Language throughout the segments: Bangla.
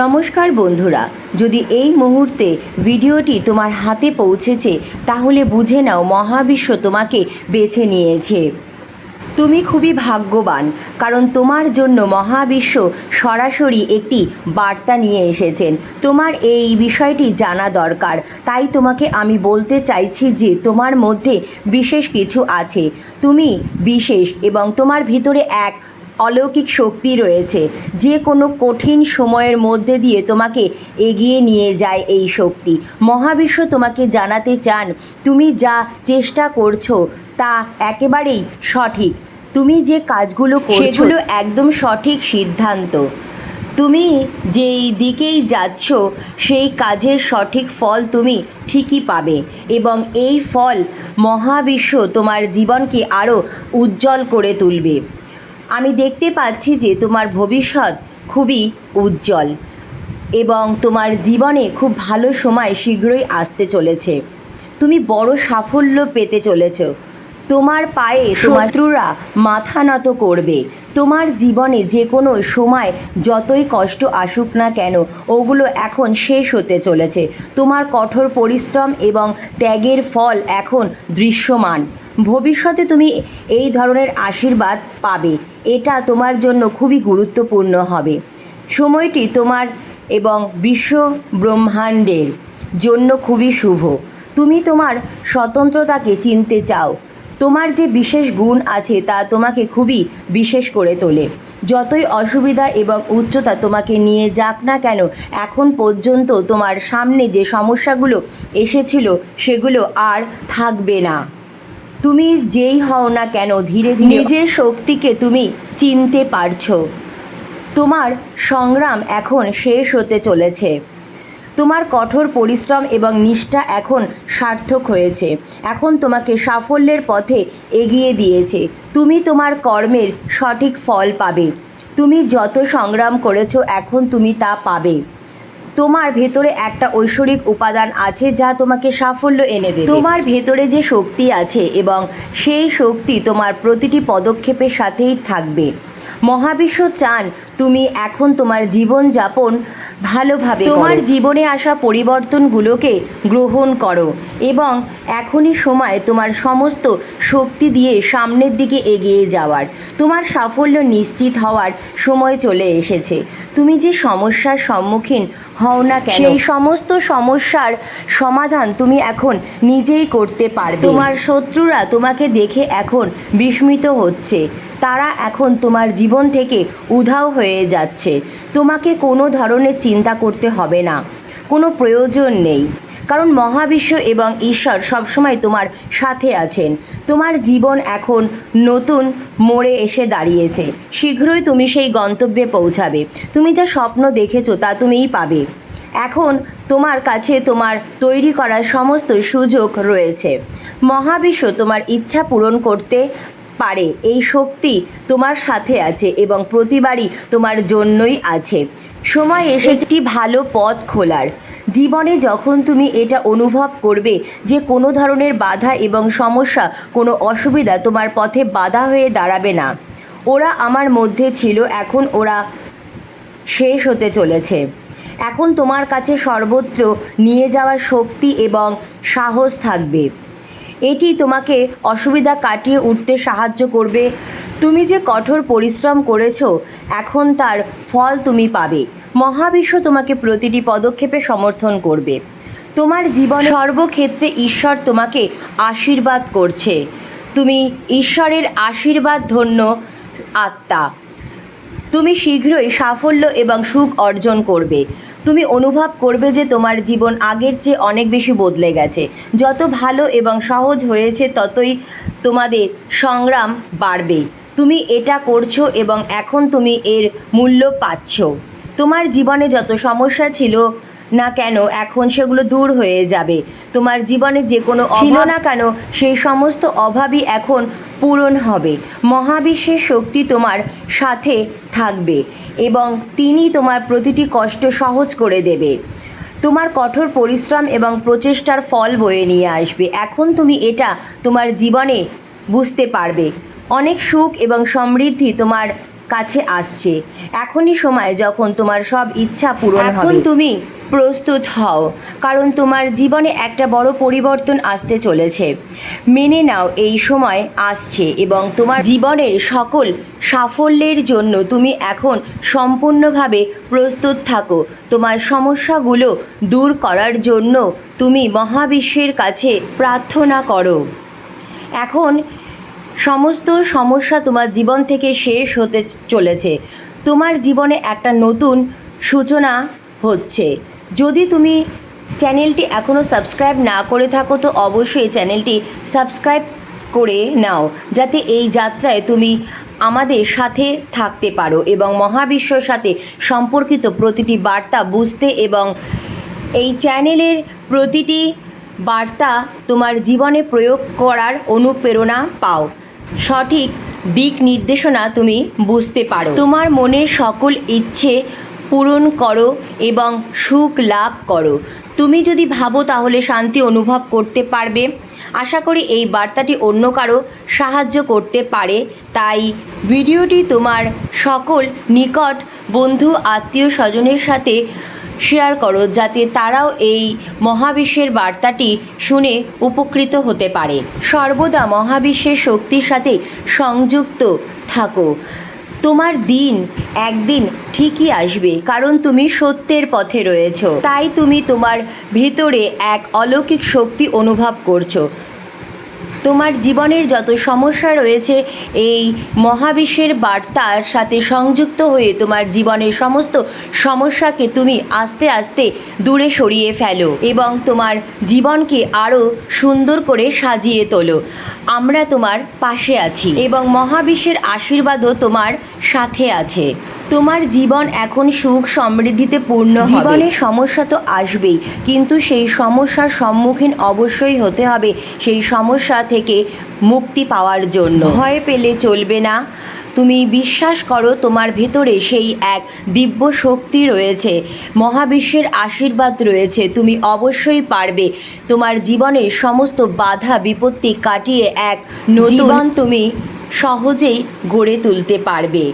নমস্কার বন্ধুরা, যদি এই মুহূর্তে ভিডিওটি তোমার হাতে পৌঁছেছে, তাহলে বুঝে নাও মহাবিশ্ব তোমাকে বেছে নিয়েছে। তুমি খুবই ভাগ্যবান, কারণ তোমার জন্য মহাবিশ্ব সরাসরি একটি বার্তা নিয়ে এসেছেন। তোমার এই বিষয়টি জানা দরকার, তাই তোমাকে আমি বলতে চাইছি যে তোমার মধ্যে বিশেষ কিছু আছে। তুমি বিশেষ এবং তোমার ভিতরে এক অলৌকিক শক্তি রয়েছে। যে কোনো কঠিন সময়ের মধ্যে দিয়ে তোমাকে এগিয়ে নিয়ে যায় এই শক্তি। মহাবিশ্ব তোমাকে জানাতে চান তুমি যা চেষ্টা করছ তা একেবারেই সঠিক। তুমি যে কাজগুলো করছ একদম সঠিক সিদ্ধান্ত। তুমি যেই দিকেই যাচ্ছ সেই কাজের সঠিক ফল তুমি ঠিকই পাবে এবং এই ফল মহাবিশ্ব তোমার জীবনকে আরও উজ্জ্বল করে তুলবে। আমি দেখতে পাচ্ছি যে তোমার ভবিষ্যৎ খুবই উজ্জ্বল এবং তোমার জীবনে খুব ভালো সময় শীঘ্রই আসতে চলেছে। তুমি বড় সাফল্য পেতে চলেছ। তোমার পায়ে শত্রুরা মাথা নত করবে। তোমার জীবনে যে কোনো সময় যতই কষ্ট আসুক না কেন ওগুলো এখন শেষ হতে চলেছে। তোমার কঠোর পরিশ্রম এবং ত্যাগের ফল এখন দৃশ্যমান। ভবিষ্যতে তুমি এই ধরনের আশীর্বাদ পাবে। এটা তোমার জন্য খুবই গুরুত্বপূর্ণ হবে। সময়টি তোমার এবং বিশ্ব ব্রহ্মাণ্ডের জন্য খুবই শুভ। তুমি তোমার স্বতন্ত্রতাকে চিনতে চাও। তোমার যে বিশেষ গুণ আছে তা তোমাকে খুবই বিশেষ করে তোলে। যতই অসুবিধা এবং উচ্চতা তোমাকে নিয়ে যাক না কেন এখন পর্যন্ত তোমার সামনে যে সমস্যাগুলো এসেছিল সেগুলো আর থাকবে না। তুমি যেই হও না কেন ধীরে ধীরে নিজের শক্তিকে তুমি চিনতে পারছ। তোমার সংগ্রাম এখন শেষ হতে চলেছে। তোমার কঠোর পরিশ্রম এবং নিষ্ঠা এখন সার্থক হয়েছে। এখন তোমাকে সাফল্যের পথে এগিয়ে দিয়েছে। তুমি তোমার কর্মের সঠিক ফল পাবে। তুমি যত সংগ্রাম করেছ, এখন তুমি তা পাবে। তোমার ভেতরে একটা ঐশ্বরিক উপাদান আছে যা তোমাকে সাফল্য এনে দেবে। তোমার ভেতরে যে শক্তি আছে এবং সেই শক্তি তোমার প্রতিটি পদক্ষেপের সাথেই থাকবে। মহাবিশ্ব চান তুমি এখন তোমার জীবন যাপন ভালোভাবে তোমার জীবনে আসা পরিবর্তনগুলোকে গ্রহণ করো এবং এখনই সময় তোমার সমস্ত শক্তি দিয়ে সামনের দিকে এগিয়ে যাওয়ার। তোমার সাফল্য নিশ্চিত হওয়ার সময় চলে এসেছে। তুমি যে সমস্যার সম্মুখীন হও না কেন সেই সমস্ত সমস্যার সমাধান তুমি এখন নিজেই করতে পারবে। তোমার শত্রুরা তোমাকে দেখে এখন বিস্মিত হচ্ছে। তারা এখন তোমার জীবন থেকে উধাও হয়ে যাচ্ছে। তোমাকে কোনো ধরনের চিন্তা করতে হবে না। কোনো প্রয়োজন নেই। কারণ মহাবিশ্ব এবং ঈশ্বর সবসময় তোমার সাথে আছেন। তোমার জীবন এখন নতুন মোড়ে এসে দাঁড়িয়েছে। শীঘ্রই তুমি সেই গন্তব্যে পৌঁছাবে। তুমি যা স্বপ্ন দেখেছ তা তুমিই পাবে। এখন তোমার কাছে তোমার তৈরি করার সমস্ত সুযোগ রয়েছে। মহাবিশ্ব তোমার ইচ্ছা পূরণ করতে পারে। এই শক্তি তোমার সাথে আছে এবং প্রতিবারই তোমার জন্যই আছে। সময় এসেছে একটি ভালো পথ খোলার। জীবনে যখন তুমি এটা অনুভব করবে যে কোনো ধরনের বাধা এবং সমস্যা, কোনো অসুবিধা তোমার পথে বাধা হয়ে দাঁড়াবে না। ওরা আমার মধ্যে ছিল, এখন ওরা শেষ হতে চলেছে। এখন তোমার কাছে সর্বত্র নিয়ে যাওয়ার শক্তি এবং সাহস থাকবে। এটি তোমাকে অসুবিধা কাটিয়ে উঠতে সাহায্য করবে। তুমি যে কঠোর পরিশ্রম করেছ, এখন তার ফল তুমি পাবে। মহাবিশ্ব তোমাকে প্রতিটি পদক্ষেপে সমর্থন করবে। তোমার জীবনে সর্বক্ষেত্রে ঈশ্বর তোমাকে আশীর্বাদ করছে। তুমি ঈশ্বরের আশীর্বাদ ধন্য আত্মা। তুমি শীঘ্রই সাফল্য এবং সুখ অর্জন করবে। তুমি অনুভব করবে যে তোমার জীবন আগের চেয়ে অনেক বেশি বদলে গেছে। যত ভালো এবং সহজ হয়েছে, ততই তোমাদের সংগ্রাম বাড়বে। তুমি এটা করছ এবং এখন তুমি এর মূল্য পাচ্ছ। তোমার জীবনে যত সমস্যা ছিল না কেন এখন সেগুলো দূর হয়ে যাবে? তোমার জীবনে যে কোনো ছিল না। কেন সেই সমস্ত অভাবই এখন পূরণ হবে। মহাবিশ্বের শক্তি তোমার সাথে থাকবে এবং তিনি তোমার প্রতিটি কষ্ট সহজ করে দেবে। তোমার কঠোর পরিশ্রম এবং প্রচেষ্টার ফল বয়ে নিয়ে আসবে। এখন তুমি এটা তোমার জীবনে বুঝতে পারবে। অনেক সুখ এবং সমৃদ্ধি তোমার কাছে আসছে। এখনই সময় যখন তোমার সব ইচ্ছা পূরণ এখন হবে। তুমি প্রস্তুত হও কারণ তোমার জীবনে একটা বড় পরিবর্তন আসতে চলেছে। মেনে নাও এই সময় আসছে এবং তোমার জীবনের সকল সাফল্যের জন্য তুমি এখন সম্পূর্ণভাবে প্রস্তুত থাকো। তোমার সমস্যাগুলো দূর করার জন্য তুমি মহাবিশ্বের কাছে প্রার্থনা করো। এখন সমস্ত সমস্যা তোমার জীবন থেকে শেষ হতে চলেছে। তোমার জীবনে একটা নতুন সূচনা হচ্ছে। যদি তুমি চ্যানেলটি এখনও সাবস্ক্রাইব না করে থাকো, তো অবশ্যই চ্যানেলটি সাবস্ক্রাইব করে নাও, যাতে এই যাত্রায় তুমি আমাদের সাথে থাকতে পারো এবং মহাবিশ্বর সাথে সম্পর্কিত প্রতিটি বার্তা বুঝতে এবং এই চ্যানেলের প্রতিটি বার্তা তোমার জীবনে প্রয়োগ করার অনুপ্রেরণা পাও। সঠিক দিক নির্দেশনা তুমি বুঝতে পারো। তোমার মনের সকল ইচ্ছে পূরণ করো এবং সুখ লাভ করো। তুমি যদি ভাবো তাহলে শান্তি অনুভব করতে পারবে। আশা করি এই বার্তাটি অন্য কারও সাহায্য করতে পারে। তাই ভিডিওটি তোমার সকল নিকট বন্ধু, আত্মীয় স্বজনের সাথে শেয়ার করো যাতে তারাও এই মহাবিশ্বের বার্তাটি শুনে উপকৃত হতে পারে। সর্বদা মহাবিশ্বের শক্তির সাথে সংযুক্ত থাকো। তোমার দিন একদিন ঠিকই আসবে, কারণ তুমি সত্যের পথে রয়েছো। তাই তুমি তোমার ভিতরে এক অলৌকিক শক্তি অনুভব করছ। তোমার জীবনের যত সমস্যা রয়েছে, এই মহাবিশ্বের বার্তার সাথে সংযুক্ত হয়ে তোমার জীবনের সমস্ত সমস্যাকে তুমি আস্তে আস্তে দূরে সরিয়ে ফেলো এবং তোমার জীবনকে আরও সুন্দর করে সাজিয়ে তোলো। আমরা তোমার পাশে আছি এবং মহাবিশ্বের আশীর্বাদও তোমার সাথে আছে। তোমার জীবন এখন সুখ সমৃদ্ধিতে পূর্ণ জীবনে সমস্যা তো আসবেই কিন্তু সেই সমস্যার সম্মুখীন অবশ্যই হতে হবে। সেই সমস্যা থেকে মুক্তি পাওয়ার জন্য। ভয় পেলে চলবে না। তুমি বিশ্বাস করো তোমার ভেতরে সেই এক দিব্য শক্তি রয়েছে। মহাবিশ্বের আশীর্বাদ রয়েছে। তুমি অবশ্যই পারবে। তোমার জীবনের সমস্ত বাধা বিপত্তি কাটিয়ে এক নতুন তুমি সহজেই গড়ে তুলতে পারবে।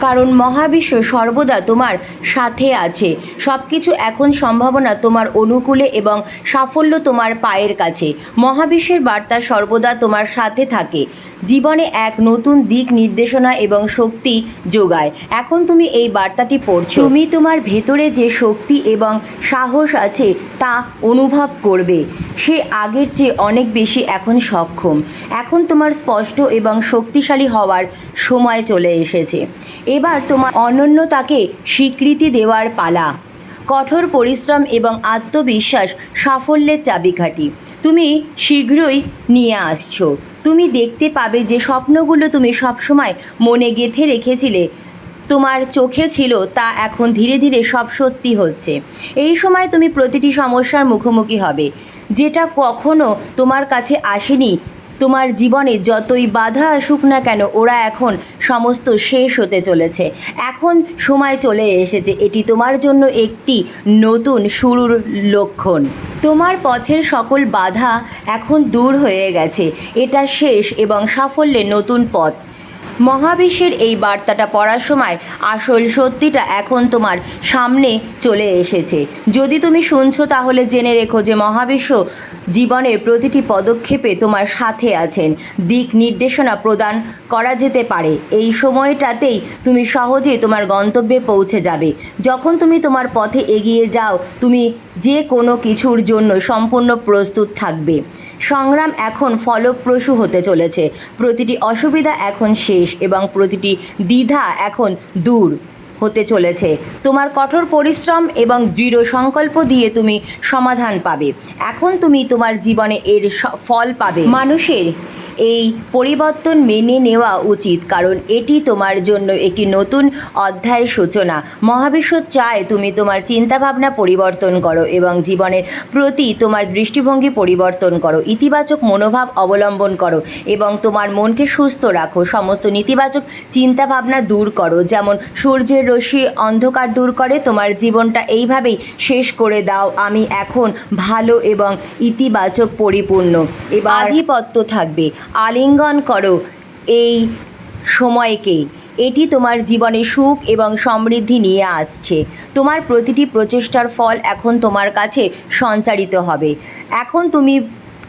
কারণ মহাবিশ্ব সর্বদা তোমার সাথে আছে। সব কিছু এখন সম্ভাবনা তোমার অনুকূলে এবং সাফল্য তোমার পায়ের কাছে। মহাবিশ্বের বার্তা সর্বদা তোমার সাথে থাকে। জীবনে এক নতুন দিক নির্দেশনা এবং শক্তি যোগায়। এখন তুমি এই বার্তাটি পড়ছো। তুমি তোমার ভেতরে যে শক্তি এবং সাহস আছে তা অনুভব করবে। সে আগের চেয়ে অনেক বেশি এখন সক্ষম। এখন তোমার স্পষ্ট এবং শক্তিশালী হওয়ার সময় চলে এসেছে। এবার তোমার অনন্যতাকে স্বীকৃতি দেওয়ার পালা। কঠোর পরিশ্রম এবং আত্মবিশ্বাস সাফল্যের চাবিকাঠি। তুমি শীঘ্রই নিয়ে আসছো। তুমি দেখতে পাবে যে স্বপ্নগুলো তুমি সবসময় মনে গেঁথে রেখেছিলে। তোমার চোখে ছিল, তা এখন ধীরে ধীরে সব সত্যি হচ্ছে। এই সময় তুমি প্রতিটি সমস্যার মুখোমুখি হবে। যেটা কখনো তোমার কাছে আসেনি তোমার জীবনে যতই বাধা আসুক না কেন, ওরা এখন সমস্ত শেষ হতে চলেছে। এখন সময় চলে এসেছে। এটি তোমার জন্য একটি নতুন শুরুর লক্ষণ। তোমার পথের সকল বাধা এখন দূর হয়ে গেছে। এটা শেষ এবং সাফল্যের নতুন পথ। মহাবিশ্বের এই বার্তাটা পড়ার সময় আসল সত্যিটা এখন তোমার সামনে চলে এসেছে। যদি তুমি শুনছো তাহলে জেনে রেখো যে মহাবিশ্ব জীবনের প্রতিটি পদক্ষেপে তোমার সাথে আছেন। দিক নির্দেশনা প্রদান করা যেতে পারে। এই সময়টাতেই তুমি সহজেই তোমার গন্তব্যে পৌঁছে যাবে। যখন তুমি তোমার পথে এগিয়ে যাও, তুমি যে কোনো কিছুর জন্য সম্পূর্ণ প্রস্তুত থাকবে। সংগ্রাম এখন ফলপ্রসূ হতে চলেছে। প্রতিটি অসুবিধা এখন শেষ এবং প্রতিটি দ্বিধা এখন দূর। হতে চলেছে। তোমার কঠোর পরিশ্রম এবং দৃঢ় সংকল্প দিয়ে তুমি সমাধান পাবে। এখন তুমি তোমার জীবনে এর ফল পাবে। মানুষের এই পরিবর্তন মেনে নেওয়া উচিত, কারণ এটি তোমার জন্য একটি নতুন অধ্যায়ের সূচনা। মহাবিশ্ব চায় তুমি তোমার চিন্তাভাবনা পরিবর্তন করো এবং জীবনের প্রতি তোমার দৃষ্টিভঙ্গি পরিবর্তন করো। ইতিবাচক মনোভাব অবলম্বন করো এবং তোমার মনকে সুস্থ রাখো। সমস্ত নেতিবাচক চিন্তাভাবনা দূর করো, যেমন সূর্যের রশ্মি অন্ধকার দূর করে, তোমার জীবনটা এইভাবেই শেষ করে দাও। আমি এখন ভালো এবং ইতিবাচক পরিপূর্ণ। এবার আধিপত্য থাকবে। আলিঙ্গন করো এই সময়কে। এটি তোমার জীবনে সুখ এবং সমৃদ্ধি নিয়ে আসছে। তোমার প্রতিটি প্রচেষ্টার ফল এখন তোমার কাছে সঞ্চারিত হবে। এখন তুমি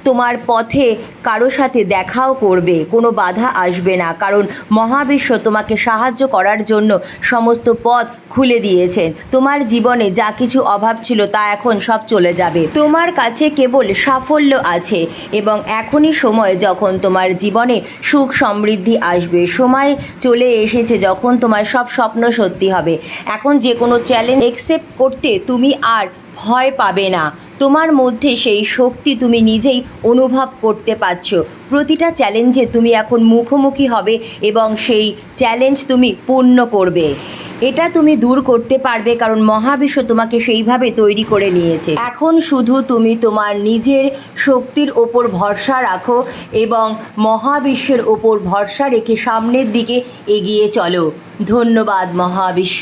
তোমার পথে কারও সাথে দেখাও করবে, কোনো বাধা আসবে না। কারণ মহাবিশ্ব তোমাকে সাহায্য করার জন্য সমস্ত পথ খুলে দিয়েছেন তোমার জীবনে যা কিছু অভাব ছিল তা এখন সব চলে যাবে। তোমার কাছে কেবল সাফল্য আছে এবং এখনই সময় যখন তোমার জীবনে সুখ সমৃদ্ধি আসবে। সময় চলে এসেছে যখন তোমার সব স্বপ্ন সত্যি হবে। এখন যে কোনো চ্যালেঞ্জ একসেপ্ট করতে তুমি আর ভয় পাবে না। তোমার মধ্যে সেই শক্তি তুমি নিজেই অনুভব করতে পারছ। প্রতিটা চ্যালেঞ্জে তুমি এখন মুখোমুখি হবে এবং সেই চ্যালেঞ্জ তুমি পূর্ণ করবে। এটা তুমি দূর করতে পারবে কারণ মহাবিশ্ব তোমাকে সেইভাবে তৈরি করে নিয়েছে। এখন শুধু তুমি তোমার নিজের শক্তির ওপর ভরসা রাখো এবং মহাবিশ্বের ওপর ভরসা রেখে সামনের দিকে এগিয়ে চলো। ধন্যবাদ মহাবিশ্ব।